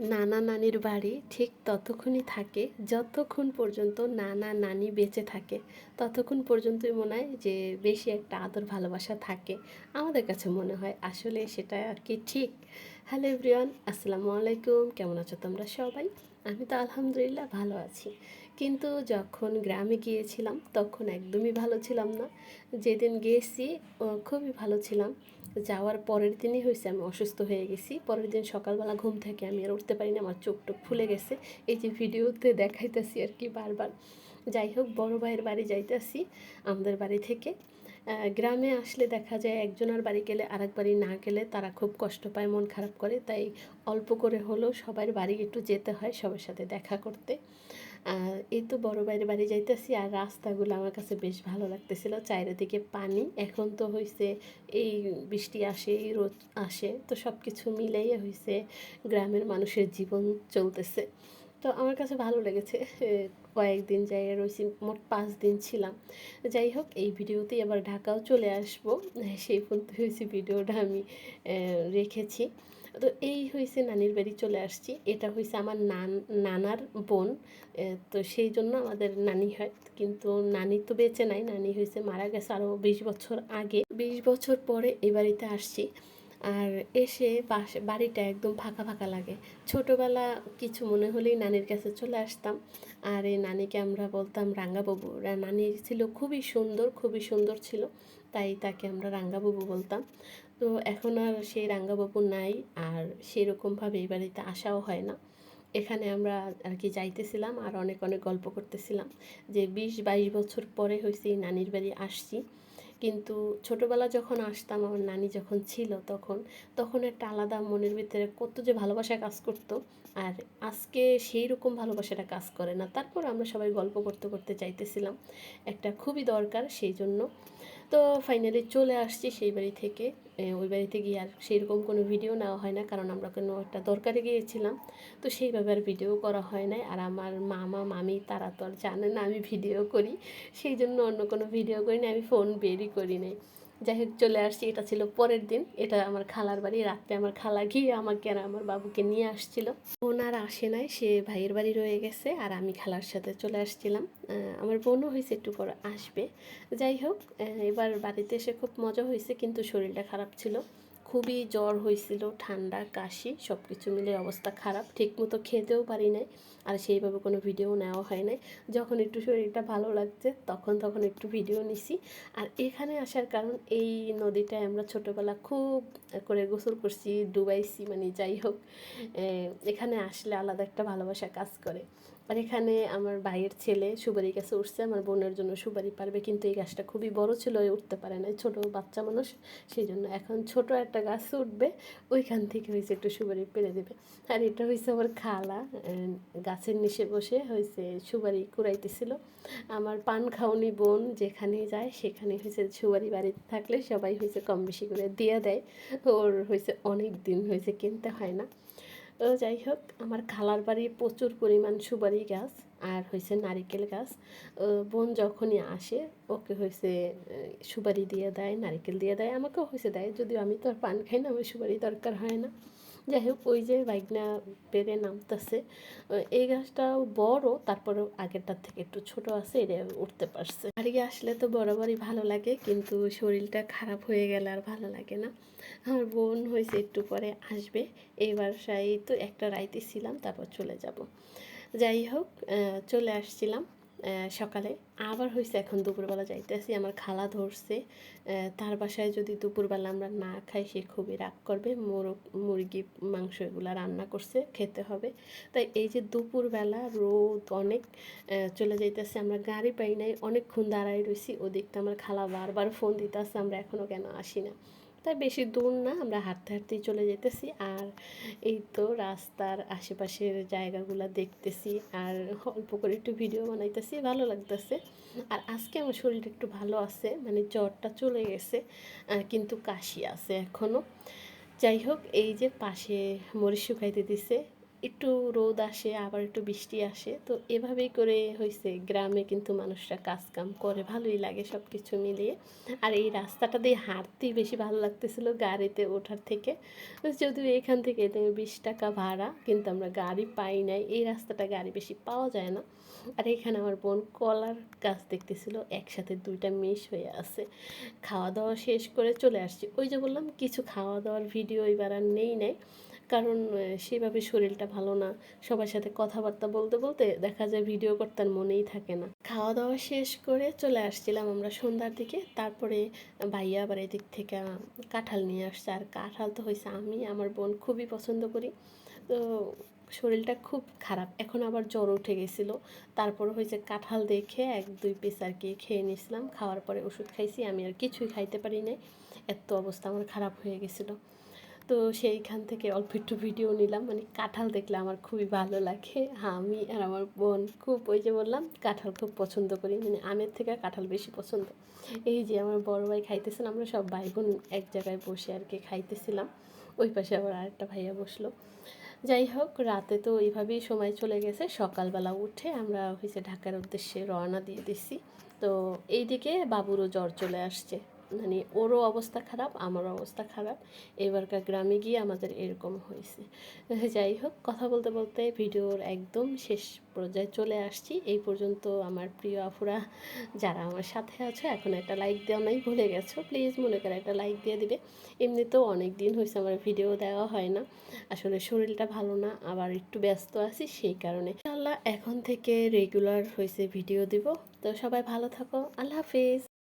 নানা নানির বাড়ি ঠিক ততক্ষণই থাকে, যতক্ষণ পর্যন্ত নানা নানি বেঁচে থাকে, ততক্ষণ পর্যন্তই মনে হয় যে বেশি একটা আদর ভালোবাসা থাকে আমাদের কাছে মনে হয়। আসলে সেটা আর কি ঠিক। হ্যালো এভরিওয়ান আসসালামু আলাইকুম। কেমন আছো তোমরা সবাই? আমি তো আলহামদুলিল্লাহ ভালো আছি। কিন্তু যখন গ্রামে গিয়েছিলাম, তখন একদমই ভালো ছিলাম না। যেদিন গিয়েছি খুবই ভালো ছিলাম। যাওয়ার পরের দিনই হয়েছে আমি অসুস্থ হয়ে গেছি। পরের দিন সকালবেলা ঘুম থেকে আমি আর উঠতে পারিনি, আমার চোখ টোক ফুলে গেছে। এই যে ভিডিওতে দেখাইতেছি আর কি বারবার। যাই হোক, বড় ভাইয়ের বাড়ি যাইতেছি, আমাদের বাড়ি থেকে। গ্রামে আসলে দেখা যায় একজনের বাড়ি গেলে আরেক বাড়ি না গেলে তারা খুব কষ্ট পায়, মন খারাপ করে। তাই অল্প করে হলেও সবার বাড়ি একটু যেতে হয় সবার সাথে দেখা করতে। এই তো বড় বাইরে বাড়ি যাইতেছি আর রাস্তাগুলো আমার কাছে বেশ ভালো লাগতেছিল। চারিদিকে পানি। এখন তো হয়েছে এই বৃষ্টি আসে, এই রোদ আসে, তো সব কিছু মিলাইয়া হয়েছে গ্রামের মানুষের জীবন চলতেছে। তো আমার কাছে ভালো লেগেছে কয়েকদিন যাই রয়েছি মোট পাঁচ দিন ছিলাম। যাই হোক, এই ভিডিওতেই আবার ঢাকাও চলে আসব। সেই পর্যন্ত হয়েছে ভিডিওটা আমি রেখেছি। তো এই হয়েছে নানির বাড়ি চলে আসছি। এটা হয়েছে আমার নান, নানার বোন। তো সেই জন্য আমাদের নানি হয়। কিন্তু নানি তো বেঁচে নাই, নানি হয়েছে মারা গেছে আরও বিশ বছর আগে। বিশ বছর পরে এই বাড়িতে আসছি। আর এসে পাশে বাড়িটা একদম ফাঁকা ফাঁকা লাগে। ছোটোবেলা কিছু মনে হলেই নানির কাছে চলে আসতাম। আর এই নানিকে আমরা বলতাম, রাঙ্গাবাবু। নানি ছিল খুবই সুন্দর খুবই সুন্দর ছিল। তাই তাকে আমরা রাঙ্গাবাবু বলতাম। তো এখন আর সেই রাঙ্গাবাবু নাই আর সেরকমভাবে এই বাড়িতে আসাও হয় না। এখানে আমরা আর কি যাইতেছিলাম আর অনেক অনেক গল্প করতেছিলাম যে বিশ বাইশ বছর পরে হয়েছে নানির বাড়ি আসছি। কিন্তু ছোটোবেলা যখন আসতাম, আমার নানি যখন ছিল তখন তখন একটা আলাদা মনের ভিতরে কত যে ভালোবাসা কাজ করতো। আর আজকে সেই রকম ভালোবাসাটা কাজ করে না। তারপর আমরা সবাই গল্প করতে করতে চাইতেছিলাম একটা খুবই দরকার সেই জন্য। তো ফাইনালি চলে আসছি সেই বাড়ি থেকে। ওই বাড়িতে গিয়ে আর সেরকম কোনো ভিডিও নেওয়া হয় না, কারণ আমরা কোনো একটা দরকারে গিয়েছিলাম। তো সেইভাবে আর ভিডিও করা হয় না আর আমার মামা, মামি তারা তো আর জানে না আমি ভিডিও করি। সেই জন্য অন্য কোনো ভিডিও করি না আমি ফোন বেরই করি নাই। যাই হোক, চলে আসছি। এটা ছিল পরের দিন। এটা আমার খালার বাড়ি। রাত্রে আমার খালা গিয়ে আমাকে আর আমার বাবুকে নিয়ে আসছিল। বোন আর আসে নাই, সে ভাইয়ের বাড়ি রয়ে গেছে আর আমি খালার সাথে চলে আসছিলাম। আমার বোনও হয়েছে, একটু পর আসবে। যাই হোক এবার বাড়িতে এসে খুব মজা হয়েছে, কিন্তু শরীরটা খারাপ ছিল। খুবই জ্বর হয়েছিল, ঠান্ডা, কাশি সব কিছু মিলে অবস্থা খারাপ। ঠিকমতো খেতেও পারি নাই, আর সেইভাবে কোনো ভিডিও নেওয়া হয় নাই। যখন একটু শরীরটা ভালো লাগছে, তখন তখন একটু ভিডিও নিছি। আর এখানে আসার কারণ, এই নদীটায় আমরা ছোটোবেলা খুব করে গোসল করছি, ডুবাইছি মানে যাই হোক এখানে আসলে আলাদা একটা ভালোবাসা কাজ করে। আর এখানে আমার ভাইয়ের ছেলে সুপারি গাছে উঠছে, আমার বোনের জন্য সুপারি পারবে, কিন্তু এই গাছটা খুবই বড় ছিল উঠতে পারে না ছোট বাচ্চা মানুষ সেই জন্য এখন ছোট একটা গাছ উঠবে, ওইখান থেকে হয়েছে একটু সুপারি পেরে দেবে। আর এটা হয়েছে আমার খালা গাছের নিচে বসে হয়েছে সুপারি কুড়াইতেছিল। আমার পান খাওনি বোন যেখানে যায়, সেখানে হয়েছে সুপারি বাড়িতে থাকলে সবাই হয়েছে কম বেশি করে দিয়ে দেয়। ওর হয়েছে অনেক দিন হয়েছে কিনতে হয় না। তো যাই হোক, আমার খালার বাড়ি প্রচুর পরিমাণ সুপারি গাছ আর হয়েছে নারিকেল গাছ। বোন যখনই আসে, ওকে হয়েছে সুপারি দিয়ে দেয়, নারিকেল দিয়ে দেয়, আমাকেও হয়েছে দেয়, যদিও আমি তো আর পান খাই না, আমার সুপারি দরকার হয় না। যাই হোক ওই যে বাইকনা পেরে নামতেছে এই গাছটাও বড় তারপরেও আগেরটার থেকে একটু ছোট আছে, এটা উঠতে পারছে। বাড়ি আসলে তো বরাবরই ভালো লাগে, কিন্তু শরীরটা খারাপ হয়ে গেলে আর ভালো লাগে না। আমার বোন হয়েছে, একটু পরে আসবে। এই বাসায় তো একটা রাইতে ছিলাম, তারপর চলে যাব। যাই হোক চলে আসছিলাম। সকালে। আবার হয়েছে এখন দুপুরবেলা যাইতেছি, আমার খালা ধরছে। তার বাসায় যদি দুপুরবেলা আমরা না খাই, সে খুবই রাগ করবে। মোরগ, মুরগি, মাংস এগুলো রান্না করছে, খেতে হবে। তাই এই যে দুপুরবেলা রোদ অনেক চলে যাইতেছে, আমরা গাড়ি পাই নাই, অনেকক্ষণ দাঁড়াই রয়েছি ওদিকটা আমার খালা বারবার ফোন দিতেছে, আমরা এখনও কেন আসি না। তাই বেশি দূর না, আমরা হাঁটতে হাঁটতেই চলে যেতেছি। আর এই তো রাস্তার আশেপাশের জায়গাগুলো দেখতেছি আর অল্প করে একটু ভিডিও বানাইতেছি, ভালো লাগতেছে। আর আজকে আমার শরীরটা একটু ভালো আছে মানে জ্বরটা চলে গেছে কিন্তু কাশি আছে এখনও যাই হোক, এই যে পাশে মরিচ শুকাইতে দিছে একটু রোদ আসে, আবার একটু বৃষ্টি আসে। তো এভাবেই করে হয়েছে গ্রামে কিন্তু মানুষরা কাজ কাম করে, ভালোই লাগে সব কিছু মিলিয়ে। আর এই রাস্তাটা দিয়ে হাঁটতেই বেশি ভালো লাগতেছিল গাড়িতে ওঠার থেকে। যদিও এখান থেকে তুমি বিশ টাকা ভাড়া, কিন্তু আমরা গাড়ি পাই নাই। এই রাস্তাটা গাড়ি বেশি পাওয়া যায় না। আর এখানে আমার বোন কলার গাছ দেখতেছিল, একসাথে দুইটা মিশ হয়ে আছে। খাওয়া দাওয়া শেষ করে চলে আসছি। ওই যে বললাম, কিছু খাওয়া দাওয়ার ভিডিও এবার আর নেই নেই। কারণ সেভাবে শরীরটা ভালো না। সবার সাথে কথাবার্তা বলতে বলতে দেখা যায় ভিডিও করতে আর মনেই থাকে না। খাওয়া দাওয়া শেষ করে চলে আসছিলাম আমরা সন্ধ্যার দিকে। তারপরে ভাইয়া আবার এদিক থেকে কাঁঠাল নিয়ে আসছে। আর কাঁঠাল তো হয়েছে আমি, আমার বোন খুবই পছন্দ করি। তো শরীরটা খুব খারাপ। এখন আবার জ্বর উঠে গেছিল। তারপর হয়েছে কাঁঠাল দেখে এক, দুই পিস আর কি খেয়ে নিয়েছিলাম খাওয়ার পরে ওষুধ খাইছি। আমি আর কিছুই খাইতে পারি নাই। এত অবস্থা আমার খারাপ হয়ে গেছিল। তো সেইখান থেকে অল্প একটু ভিডিও নিলাম। মানে কাঁঠাল দেখলে আমার খুবই ভালো লাগে। হ্যাঁ আমি আর আমার বোন খুব ওই যে বললাম, কাঁঠাল খুব পছন্দ করি। মানে আমের থেকে কাঁঠাল বেশি পছন্দ। এই যে আমার বড় ভাই খাইতেছেন, আমরা সব ভাই বোন এক জায়গায় বসে আর কি খাইতেছিলাম। ওই পাশে আবার আরেকটা ভাইয়া বসল। যাই হোক, রাতে তো এইভাবেই সময় চলে গেছে। সকালবেলা উঠে আমরা হয়েছে ঢাকার উদ্দেশ্যে রওনা দিয়ে দিছি। তো এইদিকে বাবুরও জ্বর চলে আসছে। মানে ওরও অবস্থা খারাপ, আমারও অবস্থা খারাপ। এবারকার গ্রামে গিয়ে আমাদের এরকম হয়েছে। যাই হোক, কথা বলতে বলতে ভিডিওর একদম শেষ পর্যায়ে চলে আসছি। এই পর্যন্ত আমার প্রিয় আফুরা যারা আমার সাথে আছে, এখন একটা লাইক দেওয়া নাই, ভুলে গেছো? প্লিজ মনে করে একটা লাইক দিয়ে দিবে। এমনিতেও অনেক দিন হয়েছে আমার ভিডিও দেওয়া হয় না। আসলে শরীরটা ভালো না, আবার একটু ব্যস্ত আছি, সেই কারণে। আল্লাহ এখন থেকে রেগুলার হয়েছে ভিডিও দিব। তো সবাই ভালো থাকো। আল্লাহ হাফিজ।